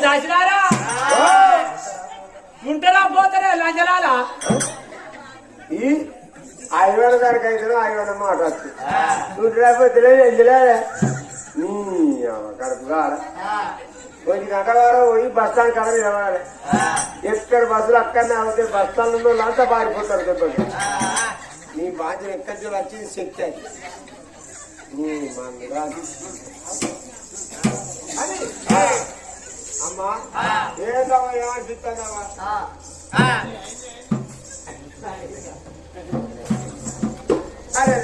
దాచినారా ఉంటారా పోతారా లంజలాలా ఈ ఐవేళ దానికి అయితే ఐవేళ మాట లేకపోతే కడుపు కొన్ని గంటల వరకు పోయి బస్ స్టాండ్ కడ ఎక్కడ బస్సులు అక్కడనే అవుతే బస్ స్టాండ్లో అంతా పారిపోతారు దెబ్బకి నీ బాధ్యత ఎక్కడి నుంచి వచ్చింది? శక్తి అది. నీ అని అమ్మా. ఏమనిపిస్తుందమ్మా అరే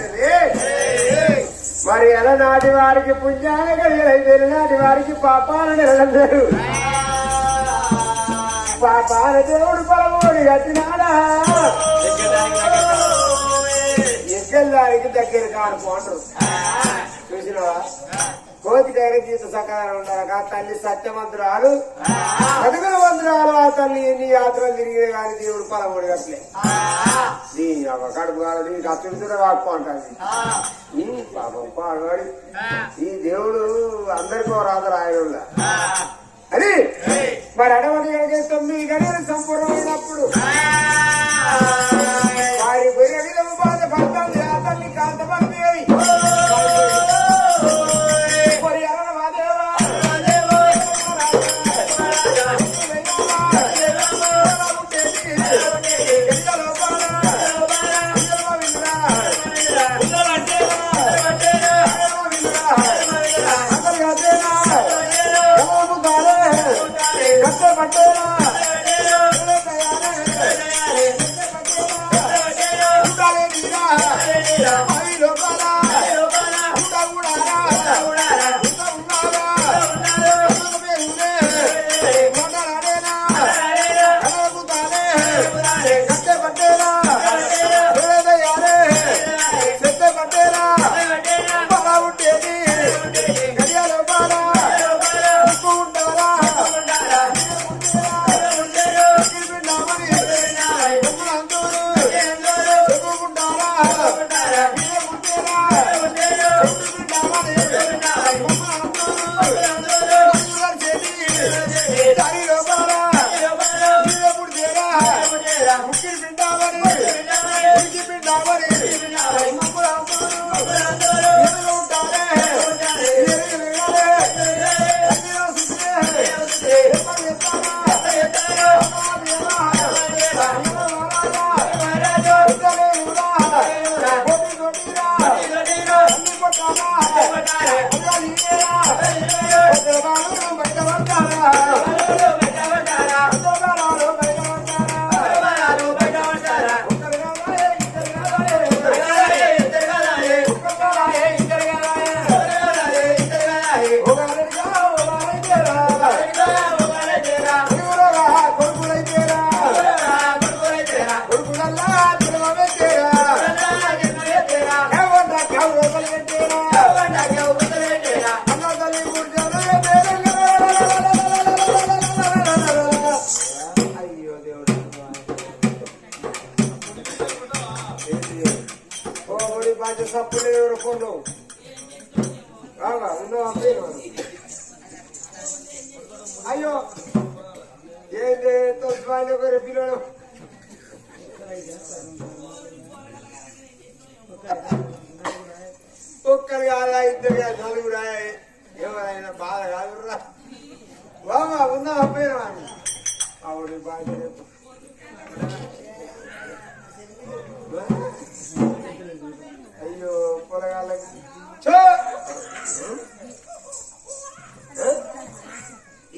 మరి ఎలా నాటి వారికి పుణ్యాల గడియలైతే నాటి వారికి పాపాల నిలదరు పాపాల దేవుడు పలమోడి కట్టినాడా? దగ్గర కానుకోండ్రు చూసినావా? కోతి డైరెక్ట్ గీత ఉండాలి ఆ తల్లి సత్యమంతురాలు. అడుగుల మంత్రాలు ఆ తల్లి ఎన్ని యాత్రలు తిరిగిన కానీ దేవుడు పలమోడి కట్టలే. నీ అవ్వ కడుపు కాదు నీకు అత్యుడుతున్న కాకపోంటాను నీ పాపం పాడవాడి ఈ దేవుడు అందరికో రాదు రాయడం అది మరి అడవడి అడిగే తొమ్మిది గడియలు సంపూర్ణమైనప్పుడు.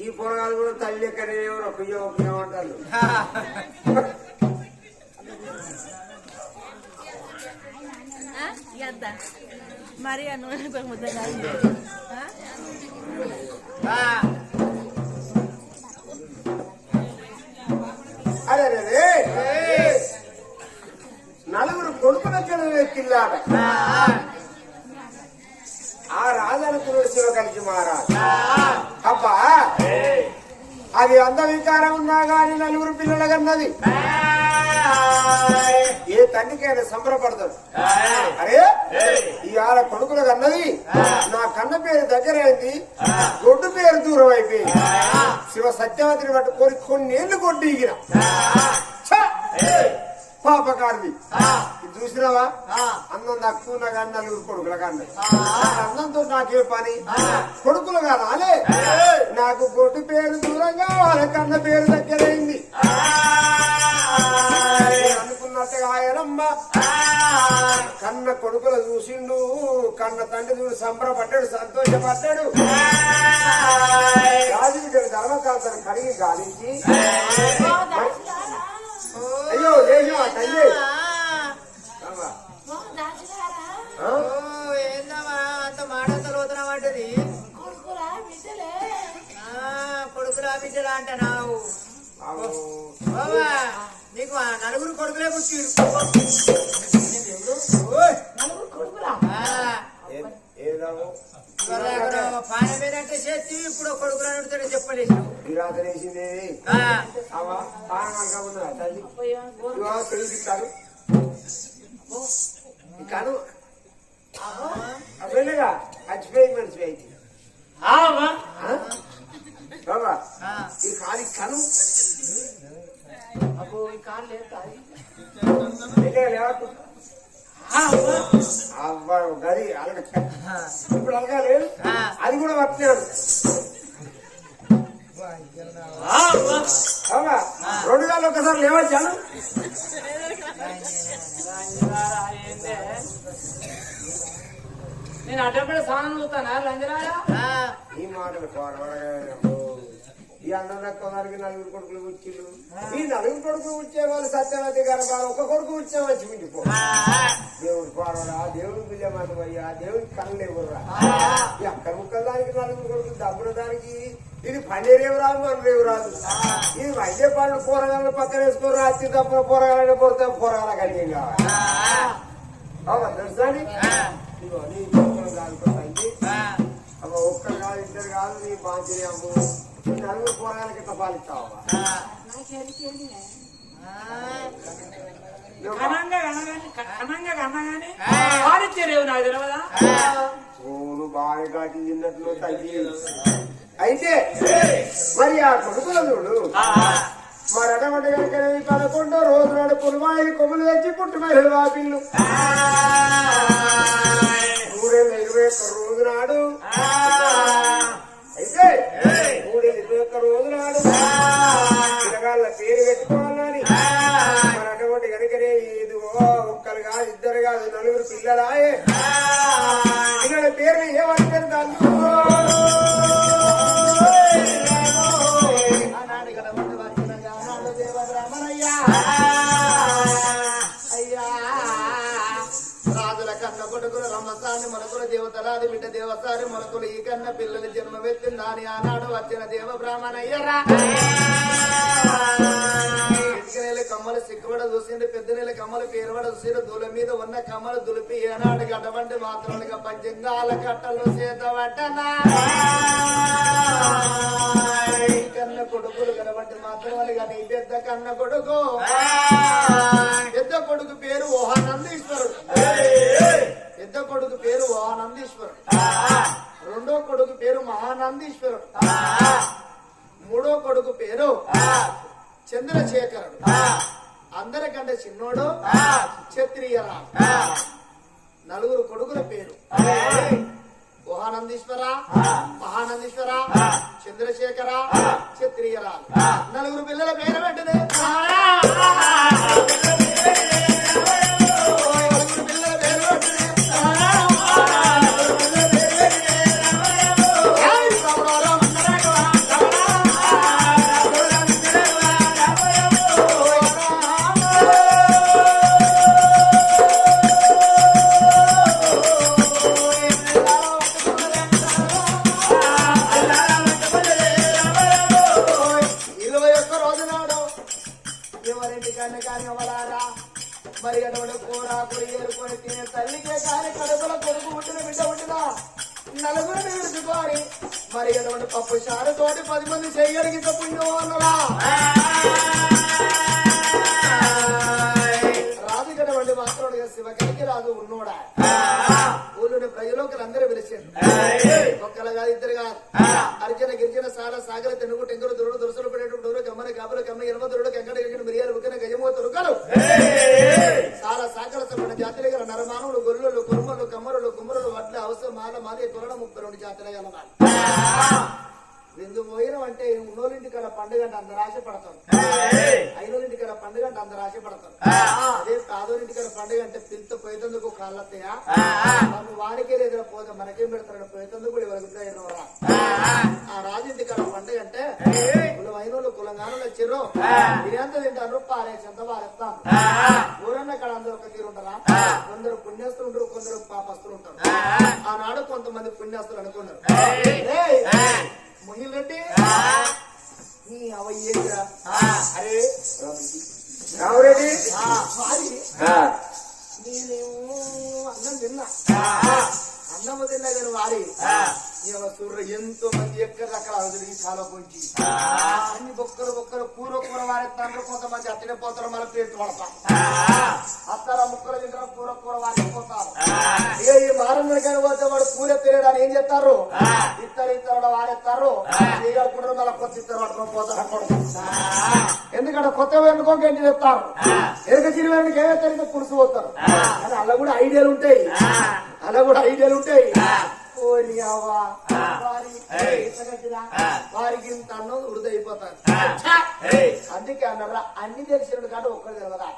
ఈ పొలగాలు కూడా తల్లి ఎక్కడ ఎవరు? కుయ్యో కుయ్యో అంటారు. Yadda. Maria não é శివ కలిసి మహారాజు అబ్బా అది అంధవికారం ఉన్నా గాని నలుగురు పిల్లల కన్నది ఏ తండ్రికైనా సంబరపడతాడు. అరే ఇవాళ కొడుకుల కన్నది నా కన్న పేరు దగ్గరైంది. గొడ్డు పేరు దూరం అయిపోయింది శివ సత్యవతిని పట్టుకొని కొన్నేళ్ళు కొట్టి ఇగిన పాపకారిది చూసినావా? అన్నం దక్కున్నా కానీ నలుగురు కొడుకుల కన్నా అన్నంతో నాకే పని? కొడుకులు కాదాలే నాకు గొడ్డు పేరు దూరంగా వాళ్ళ కన్న పేరు దగ్గరైంది నేను అనుకున్నట్టుగా ఆయనమ్మ. కన్న కొడుకుల చూసిండు కన్న తండ్రి చూసి సంబరపడ్డాడు సంతోషపడ్డాడు. రాజుకి ధర్మకాంతను కడిగి గాలించి ఇప్పుడు కొడుకులు అడుగుతాడు చెప్పలేదు ఈ రాత్రి కాను అప్పుడేగా చచ్చిపోయి మర్చిపోయింది ఈ కాలి కను గది అలగ. ఇప్పుడు అలగా లేదు అది కూడా బాబా రెండు గాలు ఒకసారి లేవచ్చాను నేను అడ్డపడి స్నానం చూస్తానా లంజరాడా ఈ మాటలు ఈ అన్నం కొనాలికి నలుగురు కొడుకులు కూర్చిళ్ళు ఈ నలుగురు కొడుకులు కూర్చే వాళ్ళు సత్యవతి గారు వాళ్ళు ఒక కొడుకు కూర్చే మంచి మించిపో దేవుడు కోరవడా దేవుడు బిల్లమానం అయ్యా దేవుడికి కళ్ళు లేవురా. ఈ అక్కడ ముక్కల దానికి నలుగురు కొడుకులు డబ్బుల దానికి ఇది పన్నీరేవు రాదు మన రేవు రాదు. ఇది వైద్య పండ్లు కూరగాయలు పక్కన వేసుకుని రాత్రి తప్ప కూరగాయలు కొడితే కూరగాయల కడియం కావాలి. అవునా తెలుసా నీ ఒక్కరు కాదు ఇద్దరు కాదు నీ బాధ్యత నలుగురు పోరాలకి ఇట్లా ఘనంగా కనగానే ఘనంగా పాలిచ్చారేవు నాకు తెలియదా బాగా తగ్గి అయితే మరి ఆ. కొడుకుల చూడు మరి అటువంటి కనుక పదకొండో రోజు నాడు పులిమాయిలు కొమ్ములు తెచ్చి పుట్టు మహిళలు వాపిల్లు జన్మవెత్తిందాని ఆనాడు వచ్చిన దేవ బ్రాహ్మణయ్యరా. ఇటుక నెల కమ్మలు సిక్కుబడ చూసిండు పెద్ద నెల కమ్మలు పేరుబడ చూసిండు దూల మీద ఉన్న కమ్మలు దులిపి ఏనాడు గడ్డబండి మాత్రాలుగా పంచంగాల కట్టలు చేత పట్టనా ఈ కన్న కొడుకులు కనబట్టి మాత్రం కానీ పెద్ద కన్న కొడుకు. పెద్ద కొడుకు పేరు ఓహానందీశ్వరుడు పెద్ద కొడుకు పేరు ఓహానందీశ్వరుడు రెండో కొడుకు పేరు మహానందీశ్వరుడు. మూడో కొడుకు పేరు చంద్రశేఖరుడు. అందరికంటే చిన్నోడు క్షత్రియరా నలుగురు కొడుకుల పేరు. మహానందీశ్వర మహానందీశ్వర చంద్రశేఖర క్షత్రియరా నలుగురు అటువంటి పప్పు చారు తోటి పది మంది చేయగలిగి పుణ్యం అన్నరా రాజు గడవండి మాత్రం శివకరికి రాజు ఉన్నోడా? ఊళ్ళోని ప్రజలోకి అందరూ పిలిచారు ఒక్కల కాదు ఇద్దరు కాదు. అర్జున గిరిజన సార సాగర తెనుగు టెంగుడు దురుడు దురుసులు పడేటువంటి డోరు కాపులు గమ్మ కమ్మ ఎనమ దురుడు కంకడ గిరిజన మిరియాలు ఉక్కిన గజమో తురుకలు అవసరం మాది కొరడ ముప్పై రెండు జాతులు గల రెండు పోయినం అంటే ఉన్నోళ్ళింటి కాడ పండుగ అంటే అందరు పడతాం. ఐదోరింటికర కాడ పండుగ అంటే అందరు పడతాం. అదే కాదోళ్ళింటి కాడ పండుగ అంటే పిల్లతో పోయేందుకు కాళ్ళత్తయ్యా మనం వాడికే లేదా పోతే మనకేం పెడతారు పోయేందుకు కూడా ఎవరికి ఆ రాజుంటి కాడ పండుగ అంటే కులంగానోళ్ళు వచ్చిర్రు ఇదంత తింటారు పారేసంత పారేస్తాను ఊరన్న కాడ అందరూ ఒక తీరు ఉంటారా? కొందరు పుణ్యస్తులు ఉంటారు కొందరు పాపస్తులు ఉంటారు. ఆనాడు కొంతమంది పుణ్యస్తులు అనుకున్నారు! మొహిల్ రెడ్డి నీ అవయ్యేదిరా. అరే రామరెడ్డి నేనేమో అన్నం తిన్నా. అన్నము తిన్నా కానీ వారి. చూర్ర ఎంతో మంది ఎక్కడ అక్కడ అదుడికి చాలా పొంచి అన్ని బొక్కలు బొక్కలు కూర కూర వారేస్తారు కొంతమంది అట్టనే పోతారు మన పేరు పడతారు. అత్తారా ముక్కలు తింటారు కూర కూర వారిపోతారు ఇక ఈ మారంగుడికైనా పోతే వాడు కూర తిరగడానికి ఏం చేస్తారు ఇద్దరు వారేస్తారు ఇక కూడా మళ్ళీ కొత్త ఇద్దరు పట్టుకొని పోతారు ఎందుకంటే కొత్త వెనుకో గంటి చెప్తారు? ఎరుక చిరు వెనుక ఏదైతే పులుసు పోతారు. కానీ అలా కూడా ఐడియాలు ఉంటాయి. అలా కూడా ఐడియాలు ఉంటాయి. ఓ నీ అవ్వ వారి వారికి ఇంత అన్నం అందుకే అన్నారా అన్ని తెలిసినట్టు కాదు ఒక్కరు తెలియదా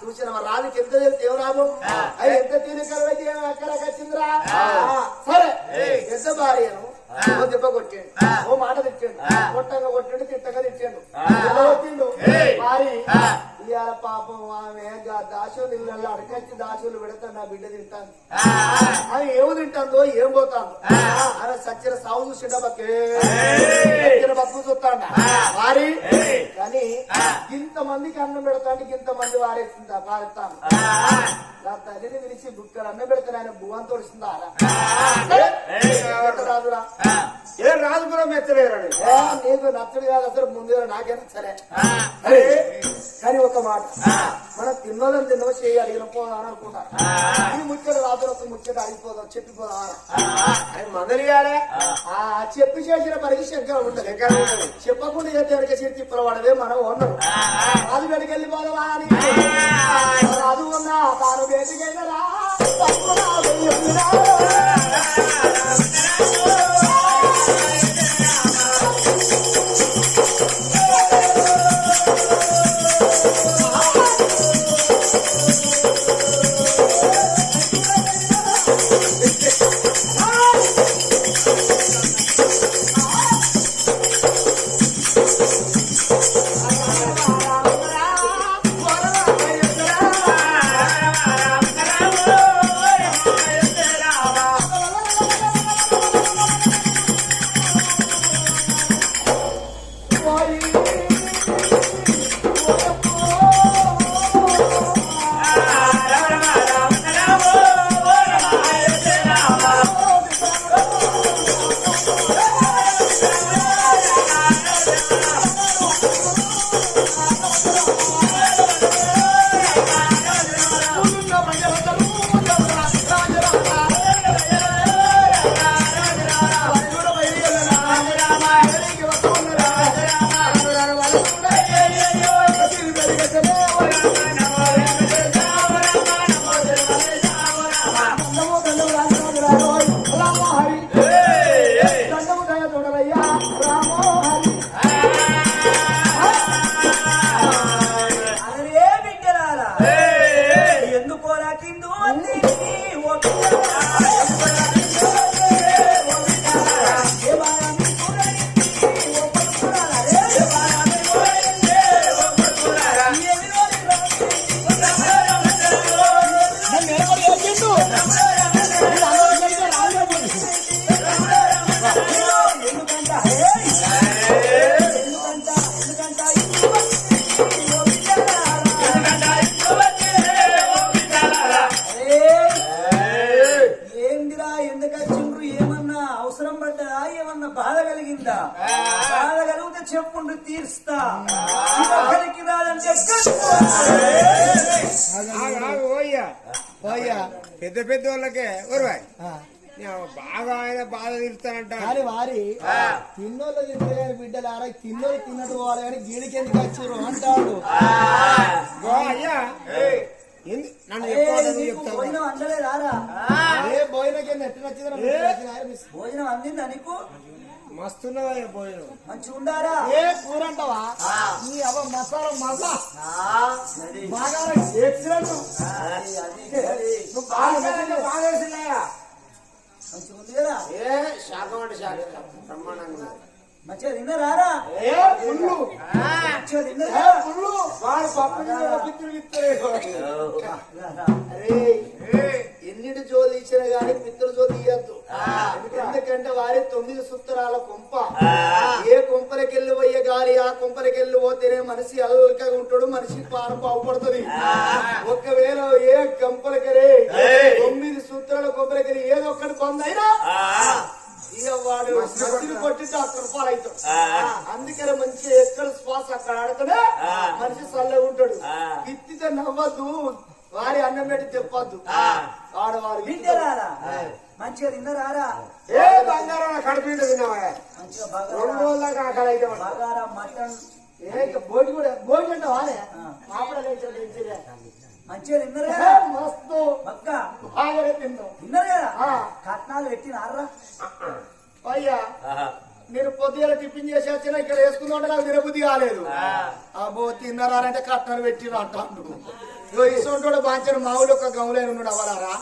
చూసిన రాజుకి ఎంత తెలిసి ఏం అది ఎంత తీరికలు ఎక్కడ వచ్చిందిరా సరే. ఎంత భార్యను ఓ దెబ్బ కొట్టాడు ఓ మాట తిట్టాడు కొట్టంగా కొట్టాడు తిట్టంగా కొట్టిండు? భార్య ఇవాళ పాపం ఆమె దాసులు ఇళ్ళల్లో అడకచ్చి దాసులు పెడతా నా బిడ్డ తింటాను. ఆమె ఏమి తింటాందో ఏం పోతాందో ఆమె సచ్చిన సాగు చూసిండ బక్కే. సచ్చిన బతుకు చూస్తాండ. వారి? కానీ ఇంతమందికి అన్నం పెడతానికి ఇంతమంది వారేసిందా పారేస్తాను నా తల్లిని పిలిచి బుక్కలు అన్నం పెడతాను ఆయన భువంతో వస్తుందా రాదురా? ఏ రాజుపురం ఎత్తలేరని ఏ, నీకు నచ్చడు కాదు అసలు ముందు నాకేనా సరే కానీ ఒక మాట. మనం తిన్నోళ్ళని తిన్నో చేయి అడిగిన పోదాం అని అనుకుంటారు ముచ్చట రాత్రి ఒక ముచ్చట అడిగిపోదాం చెప్పిపోదాం ఆయన మందలియాలే ఆ చెప్పి చేసిన పనికి శంకర ఉండదు చెప్పకుండా చేస్తే వెనక చేతి తిప్పల వాడవే మనం ఉన్నాడు రాజు వెనక వెళ్ళిపోదామా అని. రాజు ఉన్నా తాను బయటికెళ్ళరా తప్పురా పెద్ద పెద్ద వాళ్ళకే ఒరువాయ్. బాగా ఆయన బాధ తీరుతానంట కానీ వారి తిన్నోళ్ళు బిడ్డలు ఆడ తిన్నోళ్ళు తిన్నట్టు పోవాలి కానీ గీడికి ఎందుకు వచ్చారు అంటాడు. అయ్యా. నన్ను భోజనం అందలేదారా ఏ బోయినకి ఎట్టు నచ్చిందో భోజనం అందిందా నీకు? మస్తున్నావయ్యా భోజనం? మంచిగా ఉండారా ఏ కూర అంటావా నీ అవ మసాలా మసా బాగా ఎక్సలెంట్. ఏ శాఖం అంటే శాఖ. బ్రహ్మాండంగా. మంచిగా తిన్నారా? వాడు పప్పు. అరే ఎన్నిటి జోలు ఇచ్చినా గానీ పిత్తలు జోలు ఇయ్యద్దు. ఎందుకంటే వారి తొమ్మిది సుత్తరాల కొంప. ఏ కొంపలకెళ్ళి పోయే గాలి ఆ కొంపలకెళ్ళి పోతేనే మనిషి అల్కగా ఉంటాడు మనిషి పానం బాగుపడుతుంది ఒకవేళ ఏ కొంపలకెరే తొమ్మిది సూత్రాల కొంపలకెళ్ళి ఏదో ఒక్కటి పొందైనా ఇక వాడు డాక్టర్ రూపాయలు అవుతాడు. అందుకనే మంచి ఎక్కడ శ్వాస అక్కడ ఆడుతూనే మనిషి చల్లగా ఉంటాడు. పిత్తితో నవ్వద్దు వారి అన్నం పెట్టి తెప్పద్దు. ఆడవారు తింటారా మంచిగా తిన్నారా ఏ బంగారం తిన్నావా బాగా రెండు అయితే మటన్. భోజనం కూడా భోజనం అంటే మంచిగా తిన్నారు మస్తు. పక్క బాగానే తిన్నాం. తిన్నారు కదా? ఆ. కట్నాలు పెట్టినారా అయ్యా నేను పొద్దుగల టిఫిన్ చేసి వచ్చినా ఇక్కడ వేసుకుందా నాకు తినబుద్ధి కాలేదు. అబ్బో తిన్నారా అంటే కట్నాలు పెట్టిన అంటాను ఇస్తుంటాడు బాంచను మామూలు ఒక గౌలైన ఉన్నాడు అవలారా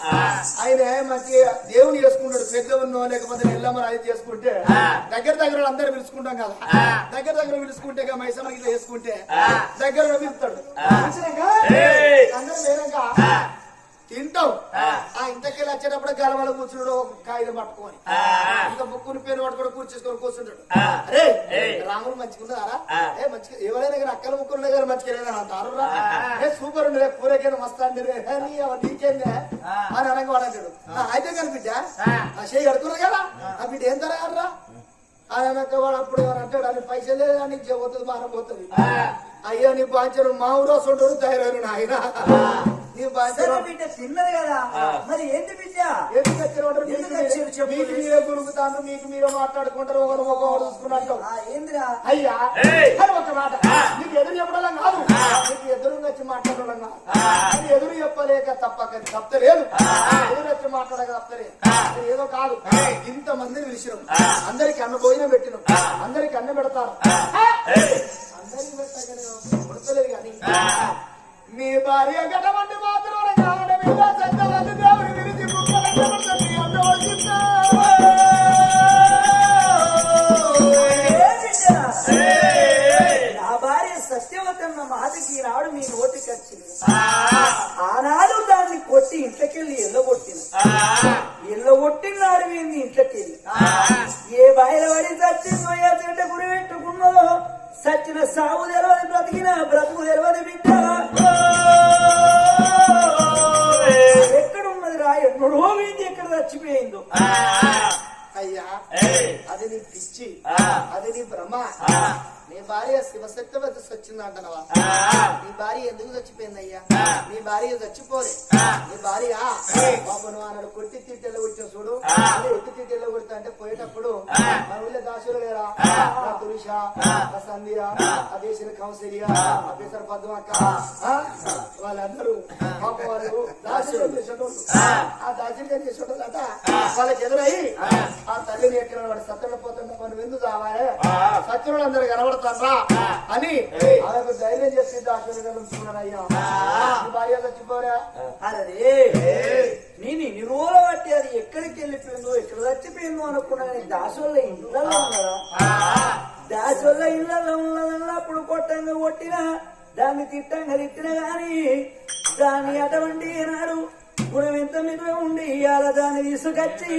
ఆయన మంచి దేవుని చేసుకుంటాడు పెద్ద ఉన్నో లేకపోతే ఎల్లమ్మ అది చేసుకుంటే దగ్గర దగ్గర అందరు పిలుచుకుంటాం కదా. దగ్గర దగ్గర పిలుచుకుంటే మైసమ్మ ఇట్లా చేసుకుంటే దగ్గర పిలుస్తాడు అందరూ వేరేగా? తింటాం ఆ. ఇంతకెళ్ళి వచ్చేటప్పుడు గలవల కూర్చున్నాడు కాగితం పట్టుకొని. ఇంకా బుక్కుని పేరు పట్టుకొని కూర్చేసుకొని కూర్చుంటాడు. అరే రాముడు మంచిగున్నారా? ఏ మంచిగా ఎవరైనా కానీ అక్కల ముక్కలు ఉన్నాయి కానీ మంచిగా అంటారు. ఏ సూపర్ ఉండే కూరకైనా మస్తు అండి రే. నీకేందే? అని అనగా వాడు అంటాడు. "ఆ, అయితే కానీ బిడ్డ ఆ. చేయి కడుతున్నా కదా? ఆ బిడ్డ ఏం తరగారా అని అనక వాడు అప్పుడు అంటాడు అని పైసలు మానం పోతుంది. అయ్యా నీ బాంచరు మా ఊరు ఉంటాడు తయారు నాయన. నీ బాంచరు సరే బిడ్డ తిన్నది కదా. మరి ఏంటి బిడ్డ? ఎందుకు మీకు వచ్చారు మీరే- చెప్పు. మీకు మీరే మీకు మీరే మాట్లాడుకుంటారు ఒకరు ఒకరు చూసుకున్నట్టు. ఆ, ఏందిరా? అయ్యా అని ఒక మాట. నీకు ఎదురు చెప్పడం కాదు. నీకు ఎదురు వచ్చి మాట్లాడడం కాదు. ఎదురు చెప్పలేక తప్పక తప్పలేదు. ఎదురు వచ్చి మాట్లాడక తప్పలేదు. ఏదో కాదు. ఇంత మందిని పిలిచినాం. అందరికి అన్న భోజనం పెట్టినాం. అందరికి అన్న పెడతారు. అందరికి పెట్టగానే కొడతలేదు కానీ. మీ భార్య గడవంటి మాత్రం ఆడపిల్ల సంతవద్దు దేవుడి విరిచి ముక్కలు నా భార్య సత్యవతన్న మాటకి నాడు మీ నోటికి వచ్చింది. ఆనాడు దాన్ని కొట్టి ఇంట్లోకెళ్ళి ఎల్లగొట్టిన ఎల్లగొట్టినాడు మీ ఇంట్లోకెళ్ళి. ఏ బాయిల పడి సత్యంలో ఏ చెట్ట గుడి పెట్టుకున్నదో సచ్చిన సాగు తెలవదు బ్రతికిన బ్రతుకు తెలవదు బిడ్డ. ఎక్కడున్నది రా ఎన్నడో వీంది ఎక్కడ చచ్చిపోయిందో? అయ్యా. అది నీ పిచ్చి. అది నీ భ్రమ. నీ భార్య శివశక్తివతి వచ్చిందంటనవా నీ భార్య ఎందుకు చచ్చిపోయింది అయ్యా నీ భార్య చచ్చిపోలే. నీ భార్య బాబు నువ్వు అన్నాడు కొట్టి తిట్టెల్లో కొట్టిన చూడు. ఎత్తి తిట్టెల్లో కొడతా అంటే పోయేటప్పుడు మన ఊళ్ళో దాసులు లేరా? నా తులిష నా సంధ్య పేసర పద్మక్క? వాళ్ళందరూ పాప వాళ్ళు దాసులు. చేసేటోళ్ళు. ఆ. దాసులుగా చేసేటోళ్ళు అంట వాళ్ళకి ఎదురయ్యి ఆ తల్లిని ఎక్కడ వాడు సత్యంలో పోతుంటే మనం ఎందుకు కావాలి సత్యంలో అందరు కనబడతారా? అని ఆమెకు ధైర్యం చేసి డాక్టర్ గారు ఉంచుకున్నారయ్యా ఈ భార్య చచ్చిపోరా అరే నేను ఇన్ని రోజులు బట్టి అది ఎక్కడికి వెళ్ళిపోయిందో ఎక్కడ చచ్చిపోయిందో అనుకున్నా కానీ దాసోళ్ళ ఇళ్ళలో ఉన్నారా? దాసోళ్ళ ఇళ్ళలో ఉన్నదన్నప్పుడు కొట్టంగా కొట్టినా దాన్ని తిట్టంగా తిట్టిన గాని దాన్ని అటువంటి నాడు గుణం ఎంత మీద ఉండి ఇవాళ దాన్ని తీసుకొచ్చి